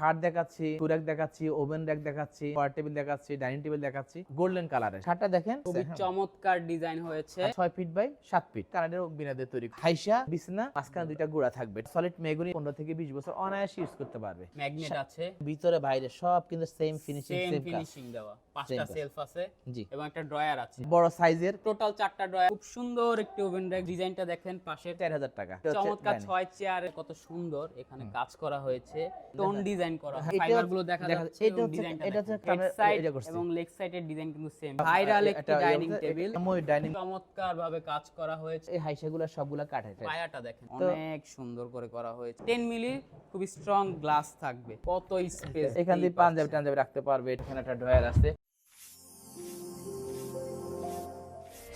খাট দেখাচ্ছি টুরাক দেখাচ্ছি ওভেন র্যাক দেখাচ্ছি পাওয়ার টেবিল দেখাচ্ছি ডাইনিং টেবিল দেখাচ্ছি গোল্ডেন কালারের। খাটটা দেখেন খুবই। চমৎকার ডিজাইন হয়েছে। ছয় ফিট বাই সাত ফিট। কানাডের বিনাদের তৈরি। হাইসা বিছনা মাঝখানে দুইটা গোড়া থাকবে। সলিড মেগুনি পনেরো থেকে বিশ বছর অনায়াসে ইউজ করতে পারবে। ম্যাগনেট আছে। ভিতরে বাইরে সব কিন্তু সেম ফিনিশিং সেম ফিনিশিং দেওয়া। পাঁচটা সেলফ আছে জি। এবং একটা ড্রয়ার আছে। বড় সাইজের টোটাল চারটা ড্রয়ার। খুব সুন্দর একটি ওভেন র্যাক ডিজাইনটা দেখেন পাশে চার হাজার টাকা। চমৎকার ছয় চেয়ার কত সুন্দর এখানে কাজ করা হয়েছে। টোন ডিজাইন করা হ্যাঁ, ফাইবারগুলো দেখা যাচ্ছে এটা হচ্ছে- এটা হচ্ছে সাইড এবং লেগ সাইডের ডিজাইন কিন্তু সেম ভাইরাল একটি ডাইনিং টেবিল ডাইনিং চমৎকার ভাবে কাজ করা হয়েছে। এই হাইসাগুলো সবগুলা কাঠের পায়াটা দেখেন অনেক সুন্দর করে করা হয়েছে। 10 মিলি খুব স্ট্রং গ্লাস থাকবে। কত স্পেস এখান দিয়ে পাঞ্জাবি টাঞ্জাবি রাখতে পারবে। এখানে একটা ড্রয়ার আছে।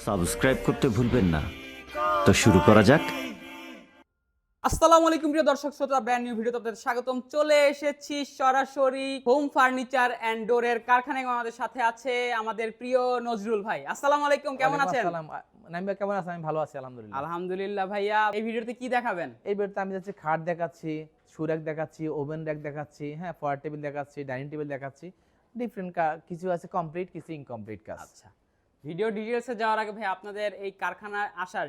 সাবস্ক্রাইব করতে ভুলবেন না। তো শুরু করা যাক। আসসালামু আলাইকুম প্রিয় দর্শক শ্রোতা ব্র্যান্ড নিউ ভিডিওতে আপনাদের স্বাগতম। চলে এসেছি সরাসরি হোম ফার্নিচার এন্ড ডোরের কারখানায় আমাদের সাথে আছে আমাদের প্রিয় নজরুল ভাই। আসসালামু আলাইকুম কেমন আছেন? আসসালাম। নাইম ভাই কেমন আছেন? আমি ভালো আছি আলহামদুলিল্লাহ। আলহামদুলিল্লাহ ভাইয়া এই ভিডিওতে কি দেখাবেন? এই বেডতে আমি যাচ্ছি খাট দেখাচ্ছি সুরাক দেখাচ্ছি ওভেন র্যাক দেখাচ্ছি হ্যাঁ পাওয়ার টেবিল দেখাচ্ছি ডাইনিং টেবিল দেখাচ্ছি ডিফারেন্ট কিছু আছে কমপ্লিট কিছু ইনকমপ্লিট কাজ। আচ্ছা। ভিডিও ডিটেলসে যাওয়ার আগে ভাই আপনাদের এই কারখানায় আসার।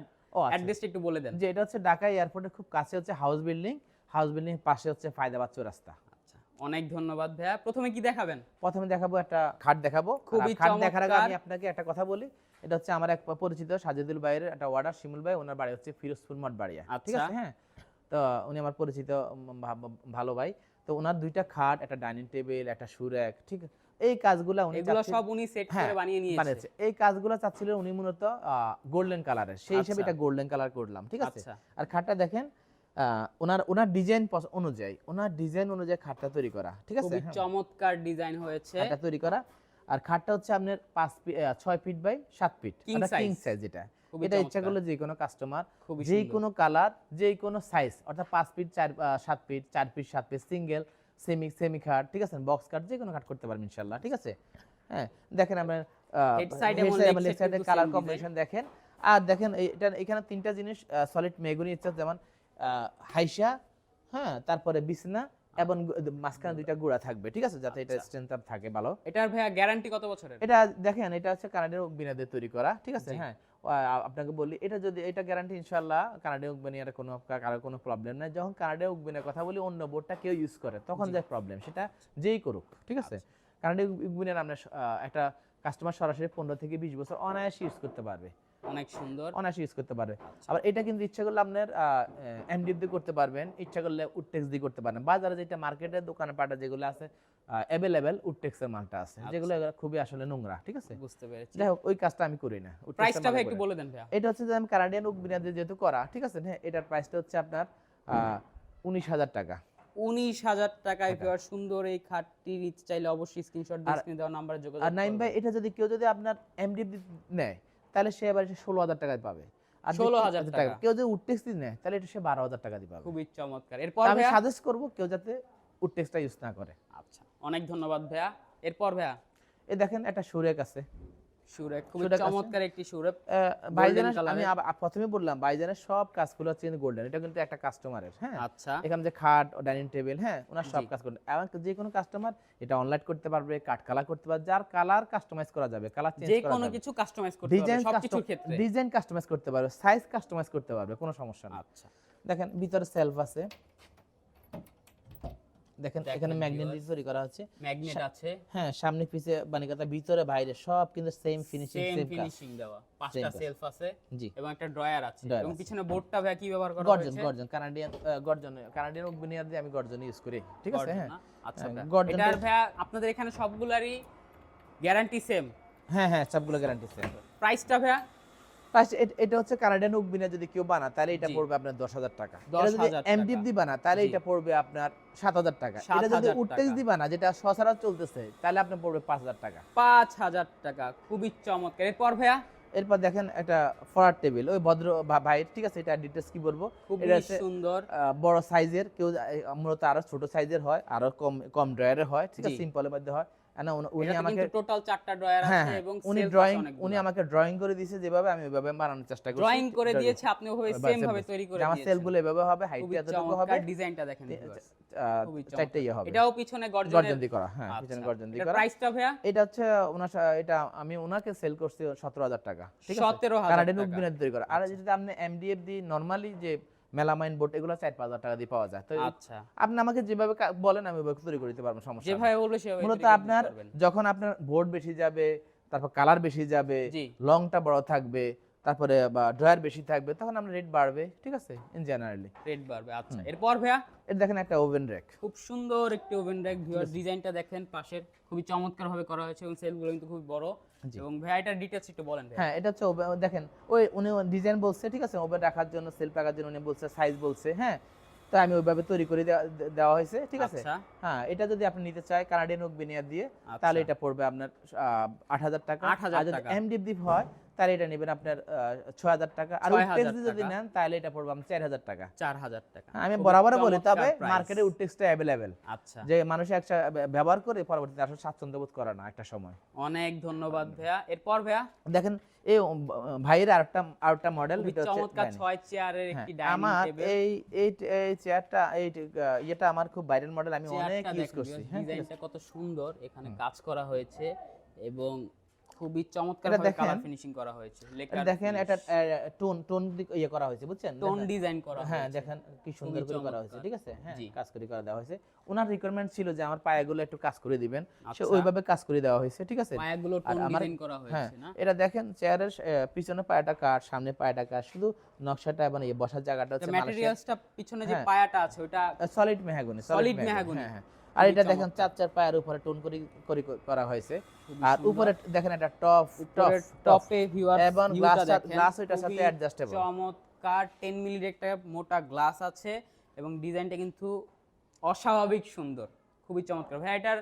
অ্যাড্রেসটা একটু বলে দেন। যে এটা হচ্ছে ঢাকা এয়ারপোর্টের খুব কাছে হচ্ছে হাউস বিল্ডিং হাউস বিল্ডিং পাশে হচ্ছে ফায়দাবাদ চৌরাস্তা। আচ্ছা অনেক ধন্যবাদ ভাইয়া। প্রথমে কি দেখাবেন? প্রথমে দেখাবো একটা খাট দেখাবো। খুবই খাট দেখার আগে আমি আপনাকে একটা কথা বলি। এটা হচ্ছে আমার এক পরিচিত সাজিদুল ভাইয়ের একটা অর্ডার শিমুল ভাই। ওনার বাড়ি হচ্ছে ফিরোজপুর মঠ বাড়িয়া ঠিক আচ্ছা। আছে হ্যাঁ? তো উনি আমার পরিচিত ভালো ভাই। তো ওনার দুইটা খাট একটা ডাইনিং টেবিল একটা সুরেক ঠিক আছে? এই কাজগুলো উনি এগুলো সব উনি সেট হ্যাঁ, করে বানিয়ে নিয়েছে। বানিয়েছে। এই কাজগুলো চাচ্ছিলেন উনি মূলত গোল্ডেন কালারের সেই হিসেবে আচ্ছা। এটা গোল্ডেন কালার করলাম ঠিক আছে? আচ্ছা। আর খাটটা দেখেন ওনার ওনার ডিজাইন অনুযায়ী ওনার ডিজাইন অনুযায়ী খাটটা তৈরি করা ঠিক আছে? খুবই হ্যাঁ। চমৎকার ডিজাইন হয়েছে। খাটটা তৈরি করা। আর খাটটা হচ্ছে আপনার পাঁচ ফি- আহ, ছয় ফিট বাই সাত ফিট King কিং সাইজ এটা। এটা ইচ্ছা। করলে যে কোনো কাস্টমার যে কোনো কালার যে কোনো সাইজ অর্থাৎ পাঁচ ফিট চার আহ, সাত ফিট চার ফিট সাত ফিট সিঙ্গেল সেমি সেমি খাট ঠিক আছে? বক্স কাট যে কোনো কাট করতে পারবেন ইনশাল্লাহ ঠিক আছে? হ্যাঁ দেখেন আপনার Head side এবং leg সাইডের কালার কম্বিনেশন দেখেন। আর দেখেন এটা এখানে তিনটা জিনিস সলিড মেগুনি ইচ্ছা যেমন হাইসা হ্যাঁ তারপরে বিছনা এবং মাঝখানে দুইটা গুড়া থাকবে ঠিক আছে? যাতে এটা আচ্ছা। আপ থাকে ভালো। এটার ভাইয়া গ্যারান্টি কত বছরের? এটা দেখেন এটা হচ্ছে কানাডিয়ান বিনাদের তৈরি করা ঠিক আছে? হ্যাঁ আপনাকে বলি এটা যদি এটা গ্যারান্টি ইনশাল্লাহ কানাডিয়ান উকবেনিয়ার কোনো কারও কোনো প্রবলেম নাই। যখন কানাডিয়ান উকবেনের কথা বলি অন্য বোর্ডটা কেউ ইউজ করে। তখন যায় প্রবলেম সেটা যেই করুক ঠিক আছে? কানাডিয়ান উকবেনিয়ার আমরা স- একটা কাস্টমার সরাসরি পনেরো থেকে বিশ বছর অনায়াসে ইউজ করতে পারবে। অনেক সুন্দর। অনায়াসে ইউজ করতে পারবে। আবার এটা কিন্তু ইচ্ছা করলে আপনার এমডিএফ দিয়ে করতে পারবেন ইচ্ছা করলে উডটেক্স দিয়ে করতে পারেন। বাজারে যেটা মার্কেটের দোকানে পাটা যেগুলো আছে অ্যাভেলেবেল উডটেক্সের মালটা আছে। যেগুলো খুবই আসলে নোংরা ঠিক আছে? বুঝতে পেরেছি। যাই হোক ওই কাজটা আমি করি না প্রাইসটা ভাই একটু বলে দেন ভাইয়া। এটা হচ্ছে যে আমি কানাডিয়ান উক বিনাতে যেহেতু করা ঠিক আছে? হ্যাঁ এটার প্রাইসটা হচ্ছে আপনার উনিশ হাজার টাকা। উনিশ হাজার টাকায় পেয়ার সুন্দর এই খাটটি নিতে চাইলে অবশ্যই স্ক্রিনশট দিয়ে দেওয়া নাম্বারে যোগাযোগ আর নাইম ভাই এটা যদি কেউ যদি আপনার এমডিএফ নেয় তাহলে সে এবার ষোলো হাজার টাকায় পাবে। আর যদি 16,000 টাকা। কেউ যদি নেয় তাহলে এটা সে বারো হাজার টাকা দিয়ে পাবে। খুবই চমৎকার। তা এরপর আমি সাজেস্ট করব কেউ যাতে উডটেক্সটা ইউজ না করে। আচ্ছা অনেক ধন্যবাদ ভাইয়া। এরপর ভাইয়া? এ দেখেন একটা সুরেক আছে। সুরে খুবই চমৎকার একটি সুরে আহ, আমি প্রথমে বললাম ভাইজানের সব কাজগুলো হচ্ছে গোল্ডেন এটা কিন্তু একটা কাস্টমারের হ্যাঁ? আচ্ছা। এখানে যে খাট ডাইনিং টেবিল হ্যাঁ? ওনার সব কাজ করতে এবং যে কোনো কাস্টমার এটা অনলাইন করতে পারবে কাট কালার করতে পারবে যার কালার কাস্টমাইজ করা যাবে কালার চেঞ্জ যে কোনো কিছু কাস্টমাইজ করতে ক্ষেত্রে। ডিজাইন কাস্টমাইজ করতে পারবে সাইজ কাস্টমাইজ করতে পারবে কোনো সমস্যা না আচ্ছা। দেখেন ভিতরে সেলফ আছে। দেখেন এখানে ম্যাগনেট viewers। তৈরি করা আছে। ম্যাগনেট আছে। হ্যাঁ সামনে পিছে মানে কথা ভিতরে বাইরে সব কিন্তু same finishing same same finishing দেওয়া। পাঁচটা সেলফ আছে জি। এবং একটা ড্রয়ার আছে। এবং। পিছনে বোর্ডটা ভাইয়া কি ব্যবহার করা হয়েছে? গর্জন কানাডিয়ান গর্জন কানাডিয়ান উকবিনিয়ার দিয়ে আমি গর্জন ইউজ করি। ঠিক আছে হ্যাঁ? আচ্ছা হ্যাঁ, ভাইয়া। গর্জন এটার দিয়ে- ভাইয়া আপনাদের এখানে সবগুলারই গ্যারান্টি সেম হ্যাঁ হ্যাঁ সবগুলো গ্যারান্টি আছে প্রাইসটা প্লাস এটা হচ্ছে কানাডিয়ান উকবিনা যদি কেউ বানা তাহলে এটা পড়বে আপনার দশ হাজার টাকা। 10,000 এমডিএফ দি বানা তাহলে এটা পড়বে আপনার সাত হাজার টাকা। এটা যদি 7,000 উডটেক্স দি বানা যেটা সসারা চলতেছে তাহলে আপনার পড়বে পাঁচ হাজার টাকা। পাঁচ হাজার টাকা খুবই চমৎকার। এরপর ভাইয়া? এরপর দেখেন একটা ফরার টেবিল ওই ভদ্র ভা- ভাইয়ের ঠিক আছে এটা ডিটেলস কি বলব? এটা সুন্দর। বড় সাইজের কেউ মূলত আরও ছোট সাইজের হয় আরও কম কম ড্রয়ারের হয় ঠিক আছে সিম্পলের মধ্যে হয়। না উনি- আমাকে টোটাল চারটা ড্রয়ার আছে হ্যাঁ, এবং উনি ড্রয়িং উনি আমাকে ড্রয়িং করে দিয়েছে যেভাবে আমি ওইভাবে বানানোর চেষ্টা করছি। ড্রয়িং করে দিয়েছে আপনি ওভাবে সেম ভাবে তৈরি করে যে আমার দিয়েছেন। সেলগুলো এভাবে হবে হাইট এতটুকু হবে ডিজাইনটা দেখেন চারটে ইয়ে হবে। এটাও পিছনে গর্জন দিয়ে করা হ্যাঁ পিছনে গর্জন দিয়ে করা। প্রাইসটা ভাইয়া? এটা হচ্ছে ওনার এটা আমি ওনাকে সেল করছি সতেরো হাজার টাকা ঠিক আছে? 17,000 কানাডিয়ান টাকা। তৈরি করা। আর যদি আপনি এমডিএফ দিয়ে নর্মালি যে মেলামাইন বোর্ড এগুলো চার পাঁচ হাজার টাকা দিয়ে পাওয়া যায়। তো আচ্ছা। আপনি আমাকে যেভাবে বলেন আমি ওইভাবে তৈরি করে দিতে পারব সমস্যা যেভাবে বলবে সেভাবে মূলত আপনার যখন আপনার বোর্ড বেশি যাবে তারপর কালার বেশি যাবে। লংটা বড় থাকবে তারপরে ড্রয়ার বেশি থাকবে তখন আপনার রেট বাড়বে ঠিক আছে? ইন জেনারেলি রেট বাড়বে আচ্ছা। এরপর ভাইয়া? এটা দেখেন একটা ওভেন রেক খুব সুন্দর একটি ওভেন র্যাক ভিউয়ার ডিজাইনটা দেখেন পাশের খুবই চমৎকার ভাবে করা হয়েছে এবং সেলগুলো কিন্তু খুব বড়। এবং ভাইয়া এটার ডিটেইলস একটু বলেন হ্যাঁ এটা হচ্ছে দেখেন ওই উনি ডিজাইন বলছে ঠিক আছে ওভেন রাখার জন্য সেলফ রাখার জন্য উনি বলছে সাইজ বলছে হ্যাঁ? তো আমি ওইভাবে তৈরি করে দেওয়া- হয়েছে ঠিক আছে? আচ্ছা। হ্যাঁ এটা যদি আপনি নিতে চাই কানাডিয়ান ওক বিনিয়ার দিয়ে তাহলে এটা পড়বে আপনার আট হাজার টাকা। 8,000 আর যদি টাকা। এমডিএফ হয় তাহলে এটা নেবেন আপনার ছয় হাজার টাকা। আর 6,000 উডটেক্স যদি নেন তাহলে এটা পড়বে আপনার চার হাজার টাকা। চার হাজার টাকা। হ্যাঁ, আমি বরাবর বলি তবে। মার্কেটে উডটেক্সটা অ্যাভেলেবেল আচ্ছা। যে মানুষ একটা ব্যবহার করে পরবর্তীতে আসলে স্বাচ্ছন্দ্য বোধ করে না একটা সময়। অনেক ধন্যবাদ ভাইয়া। এরপর ভাইয়া? দেখেন এই ভাইয়ের আরেকটা আরেকটা মডেল চমৎকার ছয় চেয়ারের একটি ডাইনিং হ্যাঁ, টেবিল এই এই এই চেয়ারটা এই ইয়েটা আমার খুব বাইরের মডেল আমি অনেক ইউজ করছি হ্যাঁ? ডিজাইনটা কত সুন্দর এখানে কাজ করা হয়েছে এবং খুবই চমৎকার ভাবে কালার ফিনিশিং করা হয়েছে এটা দেখেন এটা টোন টোন ইয়ে করা হয়েছে বুঝছেন? টোন ডিজাইন করা হ্যাঁ দেখেন কি সুন্দর করে করা হয়েছে ঠিক আছে? হ্যাঁ কাজ করে করা দেওয়া হয়েছে। ওনার রিকোয়ারমেন্ট ছিল যে আমার পায়াগুলো একটু কাজ করে দিবেন। সে আচ্ছা। ওইভাবে কাজ করে দেওয়া হয়েছে ঠিক আছে? পায়াগুলো টোন ডিজাইন করা হ্যাঁ হয়েছে না? এটা দেখেন চেয়ারের পিছনে পায়াটা কাঠ সামনে পায়াটা কাঠ শুধু নকশাটা এবং এই বসার জায়গাটা হচ্ছে ম্যাটেরিয়ালসটা পিছনে যে হ্যাঁ। পায়াটা আছে ওটা সলিড মেহাগুনি Solid মেহগনি। হ্যাঁ হ্যাঁ। আর এটা দেখেন চার চার পায়ের উপরে টোন করে করে করা হয়েছে। আর উপরে দেখেন একটা টপ টপ টপে ভিউয়ার এবং গ্লাস গ্লাস ওইটার সাথে অ্যাডজাস্টেবল চমৎকার। 10 মিলির একটা মোটা গ্লাস আছে এবং ডিজাইনটা কিন্তু অস্বাভাবিক সুন্দর। খুবই চমৎকার। ভাইয়া এটার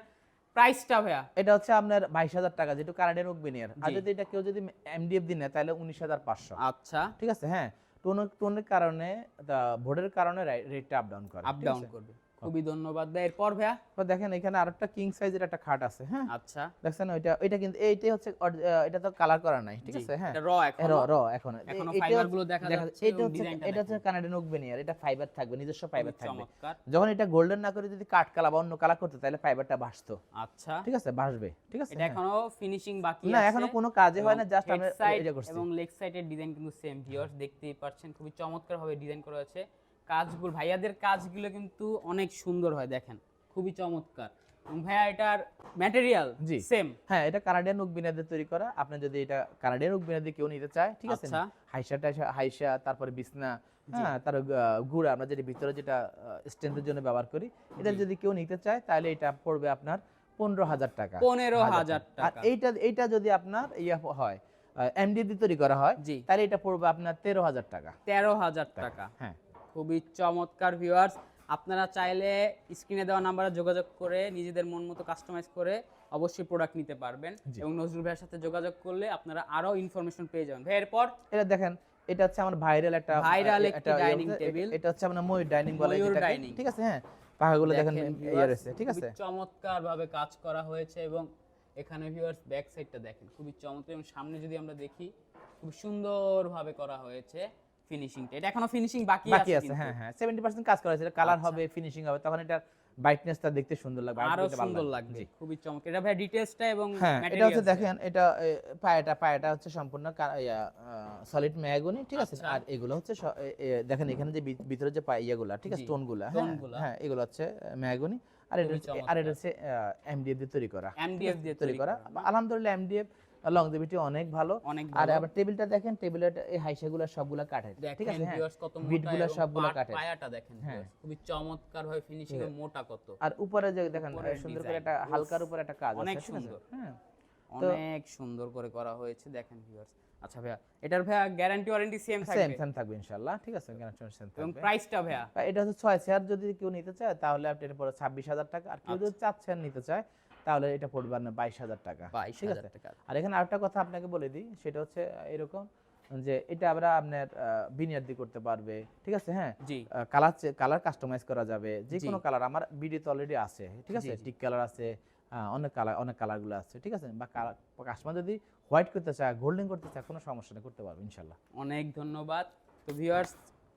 প্রাইসটা ভাইয়া? এটা হচ্ছে আপনার বাইশ হাজার টাকা যেটা কানাডিয়ান উকবিনিয়ার আর যদি এটা কেউ যদি এমডিএফ দিন নেয় তাহলে উনিশ হাজার পাঁচশো। আচ্ছা। ঠিক আছে? হ্যাঁ টোন টোনের কারণে ভোটের কারণে রেটটা আপ ডাউন করে আপ ডাউন করবে। খুবই ধন্যবাদ। ভাই এরপর ভাইয়া? দেখেন এখানে আরেকটা কিং সাইজের একটা খাট আছে হ্যাঁ? আচ্ছা। দেখছেন ওইটা ওইটা কিন্তু এইটাই হচ্ছে এটা তো কালার করা নাই ঠিক আছে হ্যাঁ? এটা র এখন। র র এখন। এখনও এটা হচ্ছে- গুলো দেখা যাচ্ছে এটা হচ্ছে এটা হচ্ছে কানাডিয়ান উকবিনিয়ার এটা ফাইবার থাকবে নিজস্ব ফাইবার থাকবে। যখন এটা গোল্ডেন না করে যদি কাঠ কালা বা অন্য কালার করতে তাহলে ফাইবারটা ভাসতো। আচ্ছা। ঠিক আছে ভাসবে ঠিক আছে এটা হ্যাঁ। এখনও ফিনিশিং বাকি আছে না এখনও কোনো কাজে হয় না জাস্ট আমরা এটা করছি। এবং লেগ সাইডের ডিজাইন কিন্তু সেম ভিউয়ার্স দেখতেই পাচ্ছেন খুবই চমৎকার ভাবে ডিজাইন করা হয়েছে। কাজগুলো ভাইয়াদের কাজগুলো কিন্তু অনেক সুন্দর হয় দেখেন। খুবই চমৎকার। ভাইয়া এটার ম্যাটেরিয়াল জি। সেম হ্যাঁ এটা কানাডিয়ান উকবিনাদের তৈরি করা। আপনি যদি এটা কানাডিয়ান উকবিনাদি কেউ নিতে চায় ঠিক আছে? আচ্ছা। হাইসা টাইসা হাইসা তারপরে বিছনা হ্যাঁ তার গুড় আমরা যেটা ভিতরে যেটা স্ট্রেন্থের জন্য ব্যবহার করি এটা যদি কেউ নিতে চায় তাহলে এটা পড়বে আপনার পনেরো হাজার টাকা। পনেরো হাজার টাকা। এইটা এইটা যদি আপনার ইয়ে হয় এমডি দিয়ে তৈরি করা হয় তাহলে এটা পড়বে আপনার তেরো হাজার টাকা। তেরো হাজার টাকা। হ্যাঁ। খুবই চমৎকার ভিউয়ার্স আপনারা চাইলে স্ক্রিনে দেওয়া নাম্বারে যোগাযোগ করে নিজেদের মন মতো কাস্টমাইজ করে অবশ্যই প্রোডাক্ট নিতে পারবেন এবং নজরুল ভাইয়ের সাথে যোগাযোগ করলে আপনারা আরও ইনফরমেশন পেয়ে যাবেন। ভাই এরপর? এটা দেখেন এটা হচ্ছে আমার ভাইরাল একটা আহ, একটি হচ্ছে, table। এটা হচ্ছে আপনার ময়ূর ডাইনিং বলে dining। ঠিক আছে হ্যাঁ পাখাগুলো দেখেন ইয়ে viewers, রয়েছে ঠিক আছে। চমৎকার ভাবে কাজ করা হয়েছে এবং এখানে ভিউয়ার্স ব্যাক সাইডটা দেখেন খুবই চমৎকার এবং সামনে যদি আমরা দেখি খুব সুন্দর ভাবে করা হয়েছে। ফিনিশিংটা এটা এখনও ফিনিশিং বাকি বাকি আছে আছে হ্যাঁ হ্যাঁ সেভেন্টি পার্সেন্ট কাজ করা হয়েছে কালার আচ্ছা। হবে ফিনিশিং হবে তখন এটার ব্রাইটনেসটা দেখতে সুন্দর লাগবে আরও সুন্দর লাগবে। খুবই চমৎকার। এটা ভাই ডিটেইলসটা এবং হ্যাঁ এটা হচ্ছে দেখেন এটা পায়াটা পায়াটা হচ্ছে সম্পূর্ণ সলিড ম্যাগনি ঠিক আছে? আচ্ছা। আর এগুলো হচ্ছে দেখেন এখানে যে ভিতরে যে পাইয়াগুলা ঠিক আছে জি, স্টোনগুলা স্টোনগুলা। হ্যাঁ এগুলো হচ্ছে ম্যাগনি আর এটা হচ্ছে- আর এটা হচ্ছে এমডিএফ দিয়ে তৈরি করা। MDF দিয়ে তৈরি করা। আলহামদুলিল্লাহ এমডিএফ লংজিভিটি অনেক ভালো। আর আবার টেবিলটা দেখেন টেবিলের এই হাইসাগুলো সবগুলা কাঠের ঠিক আছে কত মোটা বিটগুলো সবগুলো কাঠের পায়াটা দেখেন হ্যাঁ। খুবই চমৎকার ভাবে ফিনিশিং এর মোটা কত। আর উপরে যে দেখেন সুন্দর করে একটা হালকার উপরে একটা কাজ অনেক সুন্দর। হ্যাঁ। অনেক সুন্দর করে করা হয়েছে দেখেন ভিউয়ার্স আচ্ছা ভাইয়া এটার ভাইয়া গ্যারান্টি ওয়ারেন্টি সেম সেম থাকবে সেম থাকবে ইনশাআল্লাহ ঠিক আছে? গ্যারান্টি সেম থাকবে এবং প্রাইসটা ভাইয়া? এটা হচ্ছে ছয় চেয়ার যদি কেউ নিতে চায় তাহলে আপনি এর পরে ছাব্বিশ হাজার টাকা। আর কেউ যদি চার চেয়ার নিতে চায় তাহলে এটা পড়বে আপনার বাইশ হাজার টাকা। বাইশ হাজার টাকা। আর এখানে আরেকটা কথা আপনাকে বলে দিই সেটা হচ্ছে এরকম যে এটা আমরা আপনার বিনিয়াদি করতে পারবে। ঠিক আছে? হ্যাঁ? জি। কালার কালার কাস্টমাইজ করা যাবে। যে কোনো কালার আমার ভিডিওতে অলরেডি আছে। ঠিক আছে। টিক কালার আছে অনেক কালার অনেক কালারগুলো আছে। ঠিক আছে? বা কালার কাস্টমার যদি হোয়াইট করতে চায় গোল্ডেন করতে চায় কোনো সমস্যা নেই করতে পারবে ইনশাল্লাহ। অনেক ধন্যবাদ। তো ভিউয়ার্স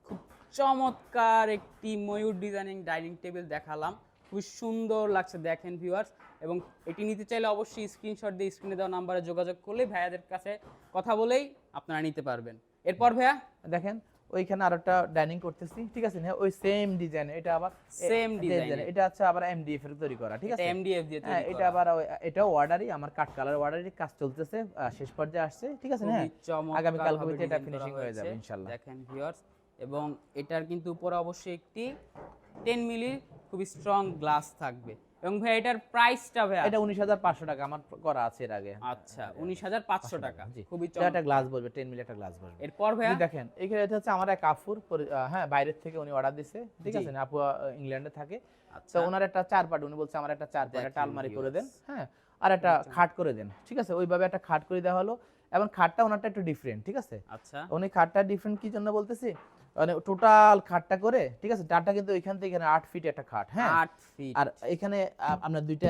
খুব চমৎকার একটি ময়ূর ডিজাইনিং ডাইনিং টেবিল দেখালাম। খুব সুন্দর লাগছে দেখেন ভিউয়ার্স এবং এটি নিতে চাইলে অবশ্যই স্ক্রিনশট দিয়ে স্ক্রিনে দেওয়া নাম্বারে যোগাযোগ করলে ভাইয়াদের কাছে কথা বলেই আপনারা নিতে পারবেন। এরপর ভাইয়া? দেখেন ওইখানে আর একটা ডাইনিং করতেছি ঠিক আছে না? ওই সেম ডিজাইন এটা আবার design এর। এটা হচ্ছে আবার এমডিএফ এর তৈরি করা ঠিক আছে? এমডিএফ দিয়ে হ্যাঁ তৈরি এটা আবার এটাও অর্ডারই আমার কাট কালার অর্ডারই কাজ চলতেছে শেষ পর্যায়ে আসছে ঠিক আছে হ্যাঁ আগামী কাল কবিতে এটা ফিনিশিং হয়ে যাবে ইনশাল্লাহ। দেখেন ভিউয়ার্স এবং এটার কিন্তু উপরে অবশ্যই একটি 10 মিলি খুবই স্ট্রং গ্লাস থাকবে। এবং ভাই এটার প্রাইসটা ভাই এটা উনিশ হাজার পাঁচশো টাকা আমার করা আছে এর আগে। আচ্ছা উনিশ হাজার পাঁচশো টাকা। খুবই একটা গ্লাস বলবে টেন মিলি একটা গ্লাস বলবে। এরপর ভাইয়া? দেখেন এখানে এটা হচ্ছে আমার এক আফুর হ্যাঁ বাইরের থেকে উনি অর্ডার দিছে ঠিক আছে? না আপু ইংল্যান্ডে থাকে। আচ্ছা। তো ওনার একটা চার পাট উনি বলছে আমার একটা চার পাট একটা আলমারি করে দেন হ্যাঁ আর একটা খাট করে দেন ঠিক আছে? ওইভাবে একটা খাট করে দেওয়া হলো। এবং খাটটা ওনারটা একটু ডিফারেন্ট ঠিক আছে? আচ্ছা। উনি খাটটা ডিফারেন্ট কি জন্য বলতেছি? মানে টোটাল খাটটা করে ঠিক আছে? চারটা কিন্তু এখান থেকে এখানে আট ফিট একটা খাট হ্যাঁ? আট ফিট আর এখানে আপনার দুইটা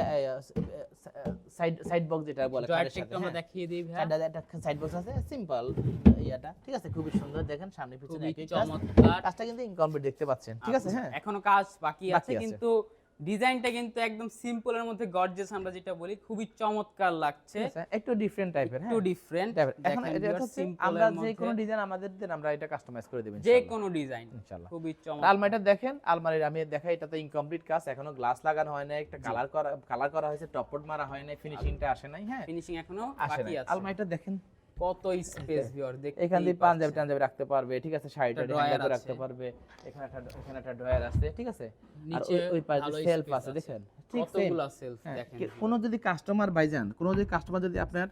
সাইড সাইড বক্স যেটা বলে একটু আমরা হ্যাঁ। দেখিয়ে দিই চারটা একটা সাইড বক্স আছে সিম্পল ইয়াটা ঠিক আছে? খুবই সুন্দর দেখেন সামনে পিছনে একই চমৎকার। কাজটা কিন্তু ইনকমপ্লিট দেখতে পাচ্ছেন ঠিক আছে? হ্যাঁ। এখনও কাজ বাকি আছে। কিন্তু ডিজাইনটা কিন্তু একদম সিম্পলের মধ্যে গর্জিয়াস আমরা যেটা বলি খুবই চমৎকার লাগছে। একটু ডিফারেন্ট টাইপের একটু হ্যাঁ ডিফারেন্ট এখন এটা হচ্ছে আমরা যে কোনো ডিজাইন আমাদের দেন আমরা এটা কাস্টমাইজ করে দেব যে কোনো ডিজাইন ইনশাআল্লাহ। খুবই চমৎকার। আলমারিটা দেখেন আলমারির আমি দেখাই এটা তো ইনকমপ্লিট কাজ এখনও গ্লাস লাগানো হয় না একটা কালার করা কালার করা হয়েছে টপট মারা হয় নাই ফিনিশিংটা আসে নাই হ্যাঁ। ফিনিশিং এখনও বাকি আছে। আলমারিটা দেখেন কত স্পেস ভিউয়ার দেখতে এখান দিয়ে পাঞ্জাবি টাঞ্জাবি রাখতে পারবে ঠিক আছে? শাড়িটা একটা হ্যাঙ্গার রাখতে পারবে। এখানে একটা এখানে একটা ড্রয়ার আছে ঠিক আছে? আর ওই- পাশে সেলফ আছে। দেখেন? ঠিক। কতগুলা সেলফ হ্যাঁ, দেখেন কোনো যদি কাস্টমার বাইজান কোনো যদি কাস্টমার যদি আপনার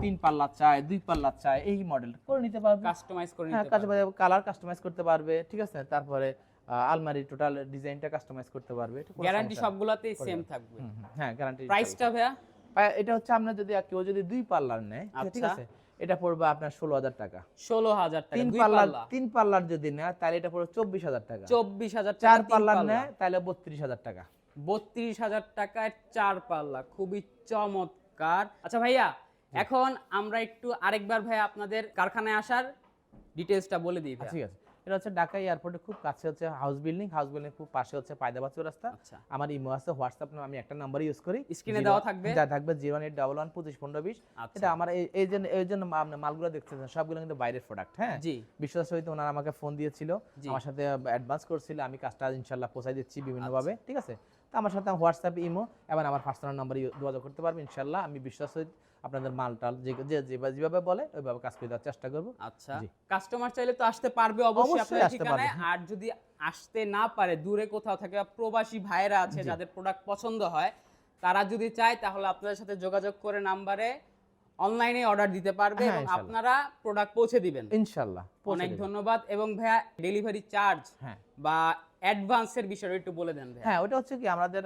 তিন পাল্লা চায় দুই পাল্লা চায় এই মডেল করে নিতে পারবে। কাস্টমাইজ করে হ্যাঁ নিতে পারবে। কালার কাস্টমাইজ করতে পারবে ঠিক আছে? তারপরে আলমারি টোটাল ডিজাইনটা কাস্টমাইজ করতে পারবে গ্যারান্টি। সবগুলাতেই সেম থাকবে। হ্যাঁ গ্যারান্টি প্রাইসটা ভাইয়া? এটা হচ্ছে আপনার যদি কেউ যদি দুই পাল্লার নেয় ঠিক আচ্ছা। আছে? এটা পড়বে আপনার ষোলো হাজার টাকা। ষোলো হাজার টাকা তিন পাল্লার তিন পাল্লার যদি নেয় তাহলে এটা পড়বে চব্বিশ হাজার টাকা। চব্বিশ হাজার চার পাল্লার না নেয় তাহলে বত্রিশ হাজার টাকা। বত্রিশ হাজার টাকায় চার পাল্লা খুবই চমৎকার। আচ্ছা ভাইয়া এখন আমরা একটু আরেকবার ভাইয়া আপনাদের কারখানায় আসার ডিটেলসটা বলে দিই ঠিক আছে। এটা হচ্ছে ঢাকা এয়ারপোর্টের খুব কাছে হচ্ছে হাউস বিল্ডিং হাউস বিল্ডিং খুব পাশে হচ্ছে পায়দাবাদ রাস্তা। আচ্ছা। আমার ইমো আছে হোয়াটসঅ্যাপ আমি একটা নাম্বার ইউজ করি। স্ক্রিনে দেওয়া থাকবে? যা থাকবে জিরো এইট ডাবল ওয়ান পঁচিশ পনেরো বিশ। আচ্ছা। এটা আমার এই জন্য এই জন্য মালগুলো দেখতেছেন সবগুলো কিন্তু বাইরের প্রোডাক্ট হ্যাঁ? জি। বিশ্বাস সহিত ওনারা আমাকে ফোন দিয়েছিল। আমার সাথে অ্যাডভান্স করছিল আমি কাজটা ইনশাল্লাহ পৌঁছাই দিচ্ছি বিভিন্নভাবে ভাবে ঠিক আছে? তো আমার সাথে হোয়াটসঅ্যাপ ইমো এবং আমার পার্সোনাল নাম্বারে যোগাযোগ করতে পারবেন ইনশাল্লাহ আমি বিশ্বাস আপনাদের মাল টাল যে যেভাবে বলে ওইভাবে কাজ করে দেওয়ার চেষ্টা করব। আচ্ছা কাস্টমার চাইলে তো আসতে পারবে অবশ্যই আপনার ঠিকানায়। আর যদি আসতে না পারে দূরে কোথাও থাকে প্রবাসী ভাইরা আছে যাদের প্রোডাক্ট পছন্দ হয় তারা যদি চায় তাহলে আপনাদের সাথে যোগাযোগ করে নাম্বারে অনলাইনে অর্ডার দিতে পারবে হ্যাঁ, এবং আপনারা প্রোডাক্ট পৌঁছে দিবেন। ইনশাল্লাহ অনেক ধন্যবাদ। এবং ভাইয়া ডেলিভারি চার্জ হ্যাঁ। বা অ্যাডভান্সের বিষয়টা একটু বলে দেন হ্যাঁ ওটা হচ্ছে কি আমাদের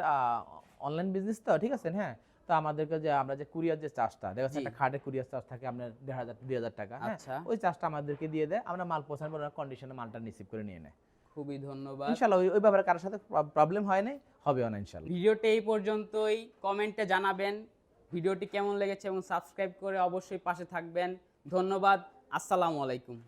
অনলাইন বিজনেস তো ঠিক আছে হ্যাঁ? তো আমাদেরকে যে আমরা যে কুরিয়ার যে চার্জটা দেখা যাচ্ছে একটা খাটের কুরিয়ার চার্জ থাকে আপনার দেড় হাজার দুই হাজার টাকা হ্যাঁ? আচ্ছা। ওই চার্জটা আমাদেরকে দিয়ে দেয় আমরা মাল পৌঁছানোর পর কন্ডিশনে মালটা রিসিভ করে নিয়ে নেয়। খুবই ধন্যবাদ। ইনশাল্লাহ ওই ব্যাপারে কারোর সাথে প্রবলেম হয় নাই হবেও না ইনশাল্লাহ। ভিডিওটি এই পর্যন্তই কমেন্টে জানাবেন ভিডিওটি কেমন লেগেছে এবং সাবস্ক্রাইব করে অবশ্যই পাশে থাকবেন। ধন্যবাদ আসসালামু আলাইকুম।